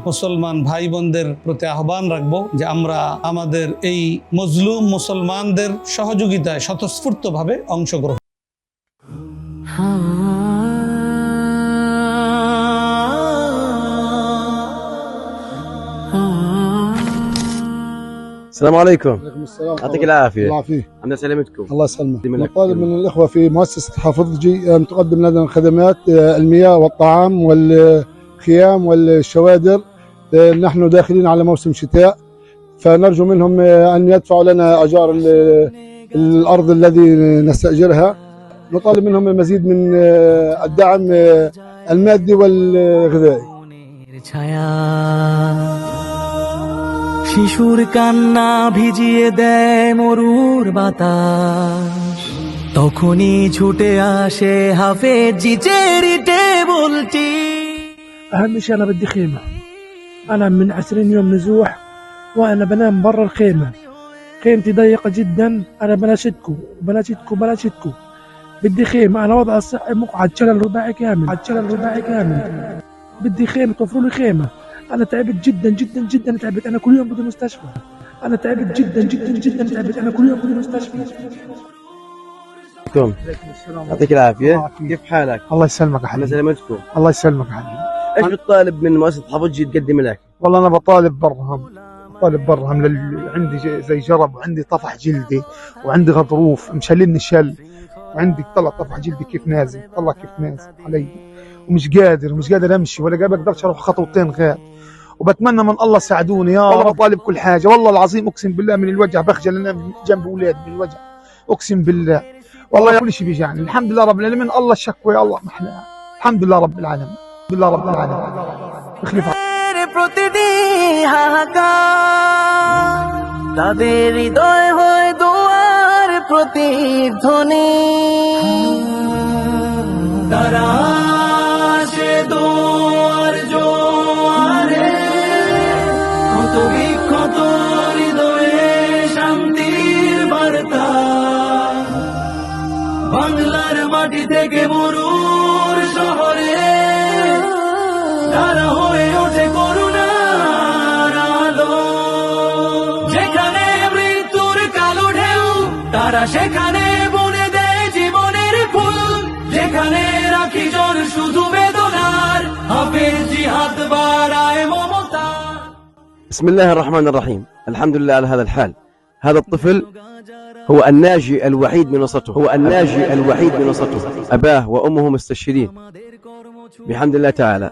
মুসলমান ভাই বোনদের প্রতি আহ্বান রাখবো যে আমরা আমাদের এই মজলুম মুসলমানদের সহযোগিতায় স্বতঃস্ফূর্তভাবে অংশগ্রহণ السلام عليكم عليكم السلام يعطيك العافيه الله يعافيك عنا سلامتكم الله يسلمك يسلمك. نطالب من الاخوه في مؤسسه حافظجي ان تقدم لنا خدمات آه، المياه والطعام والخيام والشوادر آه، نحن داخلين على موسم شتاء فنرجو منهم آه، ان يدفعوا لنا اجار ال- الارض الذي نستاجرها نطالب منهم المزيد من آه، الدعم آه، المادي والغذائي মনের ছায়া শিশুর কান্না ভিজিয়ে দেয় মরুর বাতাস তখনই ছুটে আসে হাফেজ জিচেরি টেবলটি أهم شيء أنا بدي خيمة أنا من عشرين يوم نزوح وأنا بنام برا الخيمة. خيمتي ضيقة جدا أنا بناشدكم بناشدكم بناشدكم بدي خيمة أنا وضع الصحي مقعد شلل رباعي كامل. عد شلل رباعي كامل. بدي خيمة توفروا لي خيمة. أنا تعبت جدا جدا جدا. تعبت أنا كل يوم بدي مستشفى. أنا تعبت جدا جدا جدا. تعبت أنا كل يوم بدي مستشفى. عليكم يعطيك العافية. كيف حالك؟ الله يسلمك يا حبيبي. الله يسلمك يا حبيبي. إيش بتطالب من مؤسسة حافظجي تقدم لك. والله أنا بطالب برهم بطالب برهم لل... عندي زي جرب وعندي طفح جلدي وعندي غضروف مشلني شل وعندي طلع طفح جلدي كيف نازل طلع كيف نازل علي. ومش قادر مش قادر أمشي ولا قادر أقدرش أروح خطوتين غير. وبتمنى من الله ساعدوني يا رب. بطالب كل حاجة. والله العظيم أقسم بالله من الوجع بخجل انام جنب أولاد من الوجع. أقسم بالله. والله كل شيء بيجعني الحمد لله رب العالمين. الله الشكوى يا الله محلاها الحمد لله رب العالمين. প্রতিটি হাহাকার তাদের হৃদয় হয় দোয়ার প্রতিধ্বনি। তারা সে দোয়ার হৃদয়ে বার্তা। বাংলার মাটি থেকে মরু তারা সেখানে বনে দেয় জীবনের ফুল যেখানে রাখি জন শুধু বেদনার হাফেজ জিহাদ বাড়ায় মমতা بسم الله الرحمن الرحيم الحمد لله على هذا الحال هذا الطفل هو الناجي الوحيد من وسطه هو الناجي الوحيد من وسطه أباه وأمه مستشهدين بحمد الله تعالى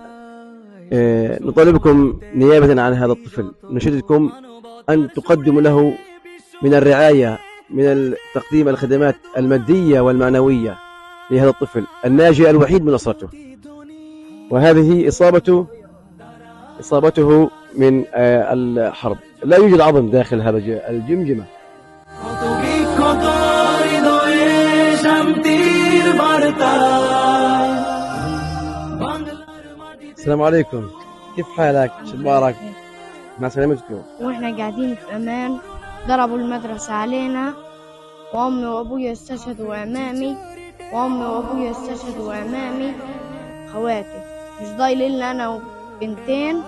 آه، نطالبكم نيابة عن هذا الطفل نشدكم أن تقدموا له من الرعاية من تقديم الخدمات المادية والمعنوية لهذا الطفل الناجي الوحيد من أسرته. وهذه إصابته إصابته من آه، الحرب. لا يوجد عظم داخل هذا الجمجمة. السلام عليكم. كيف حالك؟ شو أخبارك؟ مع سلامتكم. وإحنا قاعدين في أمان. ضربوا المدرسة علينا. وأمي وابويا استشهدوا أمامي. وأمي وابويا استشهدوا أمامي. خواتي مش ضايل إلا أنا وبنتين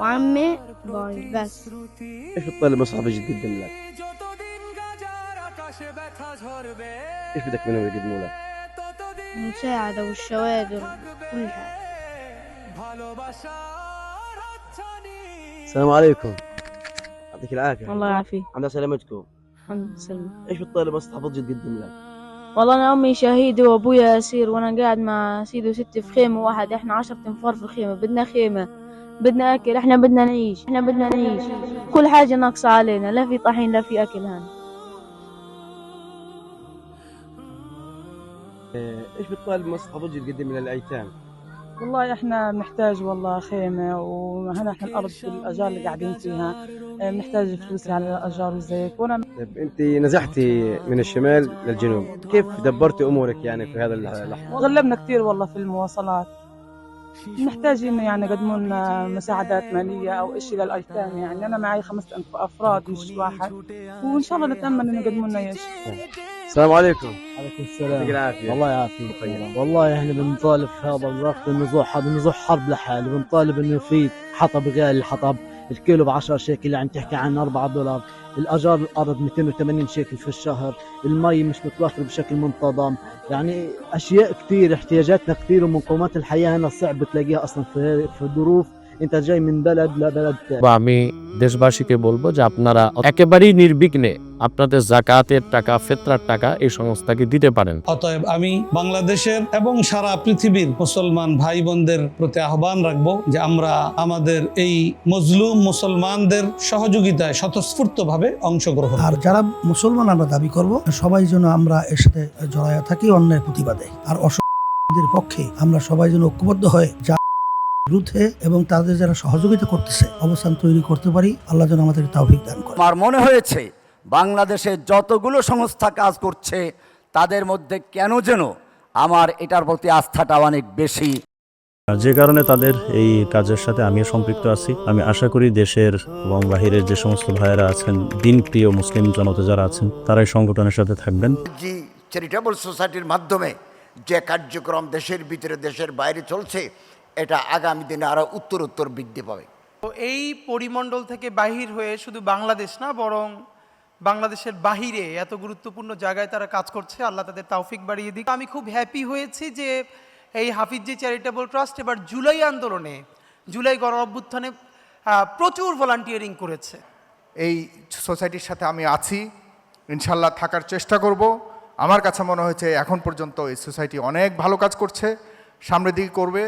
وعمي. ضايل بس. إيش بتطالب مصحف جد قدم لك؟ إيش بدك منهم يقدموا لك؟ المساعدة والشوادر كل حاجة السلام عليكم. يعطيك العافية. الله يعافيك. عند سلامتكم. الحمد لله إيش بتطالب مصحف جد قدم لك؟ والله أنا أمي شهيدة وأبويا اسير وأنا قاعد مع سيدي وستي في خيمة واحد إحنا عشرة أنفار في الخيمة. بدنا خيمة بدنا أكل. إحنا بدنا نعيش. إحنا بدنا نعيش. كل حاجة ناقصة علينا. لا في طحين لا في أكل هان. إيش بتطالب مصحف جد قدم للايتام؟ والله إحنا بنحتاج والله خيمة وهنا إحنا الأرض الأجار اللي قاعدين فيها بنحتاج فلوس على الأجار وزيك وأنا طيب أنت نزحتي من الشمال للجنوب. كيف دبرتي أمورك يعني في هذا اللحظة؟ غلبنا كثير والله في المواصلات. محتاجين يعني يقدموا لنا مساعدات مالية أو إشي للأيتام يعني. أنا معي خمسة أفراد مش واحد. وإن شاء الله نتأمل إنه يقدموا لنا إيش. السلام عليكم. عليكم يعطيك السلام العافية. الله يعافيك. والله إحنا بنطالب في هذا الوقت النزوح هذا نزوح حرب لحاله بنطالب إنه في حطب غالي الحطب الكيلو ب 10 شيكل يعني تحكي عن 4 دولار. الأجار الأرض 280 شيكل في الشهر. المي مش متوفر بشكل منتظم. يعني أشياء كثير احتياجاتنا كثير ومقومات الحياة هنا صعب تلاقيها أصلا في في ظروف বা আমি দেশবাসীকে বলব যে আপনারা একেবারেই নির্বিঘ্নে আপনাদের জাকাতের টাকা ফেতরার টাকা এই সংস্থাকে দিতে পারেন। অতএব আমি বাংলাদেশের এবং সারা পৃথিবীর মুসলমান ভাই বোনদের প্রতি আহ্বান রাখব যে আমরা আমাদের এই মজলুম মুসলমানদের সহযোগিতায় স্বতঃস্ফূর্তভাবে অংশগ্রহণ আর যারা মুসলমান আমরা দাবি করব সবাই যেন আমরা এর সাথে জড়ায় থাকি অন্যের প্রতিবাদে। আর অসুবিধাদের পক্ষে আমরা সবাই যেন ঐক্যবদ্ধ হয়ে বিরুদ্ধে এবং তাদের যারা সহযোগিতা করতেছে অবস্থান তৈরি করতে পারি। আল্লাহ যেন আমাদের তাওফিক দান করে আমার মনে হয়েছে বাংলাদেশে যতগুলো সংস্থা কাজ করছে তাদের মধ্যে কেন যেন আমার এটার প্রতি আস্থাটা অনেক বেশি। যে কারণে তাদের এই কাজের সাথে আমিও সম্পৃক্ত আছি। আমি আশা করি দেশের এবং বাহিরের যে সমস্ত ভাইয়েরা আছেন দিনপ্রিয় মুসলিম জনতা যারা আছেন তারা এই সংগঠনের সাথে থাকবেন। জি চ্যারিটেবল সোসাইটির মাধ্যমে যে কার্যক্রম দেশের ভিতরে দেশের বাইরে চলছে এটা আগামী দিনে আরও উত্তর উত্তর বৃদ্ধি পাবে। তো এই পরিমণ্ডল থেকে বাহির হয়ে শুধু বাংলাদেশ না বরং বাংলাদেশের বাহিরে এত গুরুত্বপূর্ণ জায়গায় তারা কাজ করছে আল্লাহ তাদের তৌফিক বাড়িয়ে দিক। আমি খুব হ্যাপি হয়েছি যে এই হাফিজি চ্যারিটেবল ট্রাস্ট এবার জুলাই আন্দোলনে জুলাই গণ অভ্যুত্থানে প্রচুর ভলান্টিয়ারিং করেছে। এই সোসাইটির সাথে আমি আছি ইনশাল্লাহ থাকার চেষ্টা করব। আমার কাছে মনে হয়েছে এখন পর্যন্ত এই সোসাইটি অনেক ভালো কাজ করছে। সামনের দিকে করবে।